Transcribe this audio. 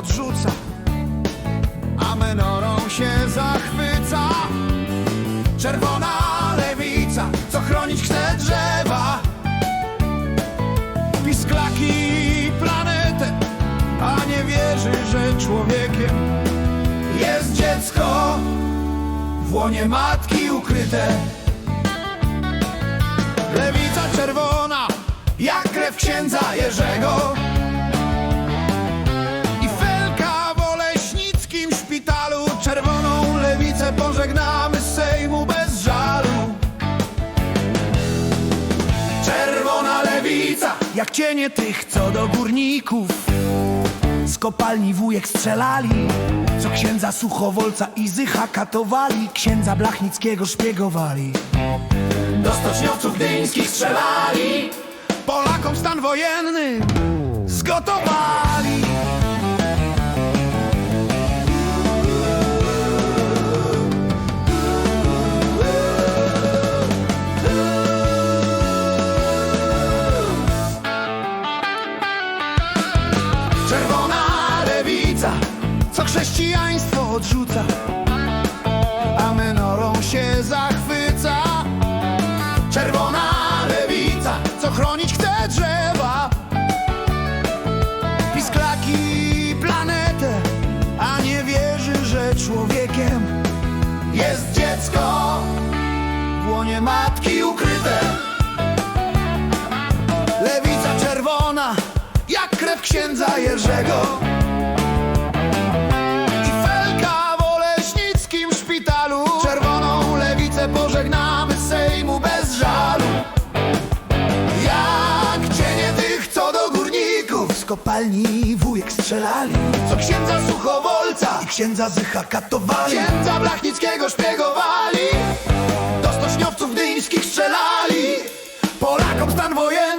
odrzuca, a menorą się zachwyca. Czerwona lewica, co chronić chce drzewa. Pisklaki planetę, a nie wierzy, że człowiekiem jest dziecko w łonie matki ukryte. Lewica czerwona, jak krew księdza Jerzego. Cienie tych, co do górników. Z kopalni wujek strzelali Co księdza Suchowolca i Zycha katowali. Księdza Blachnickiego szpiegowali. Do stoczniowców gdyńskich strzelali. Polakom stan wojenny zgotowali co chrześcijaństwo odrzuca, a menorą się zachwyca. Czerwona lewica, co chronić chce drzewa, pisklaki planetę, a nie wierzy, że człowiekiem jest dziecko w łonie matki ukryte. Lewica czerwona, jak krew księdza Jerzego. Kopalni wujek strzelali. Co księdza Suchowolca i księdza Zycha katowali. Księdza Blachnickiego szpiegowali. Do stoczniowców gdyńskich strzelali. Polakom stan wojenny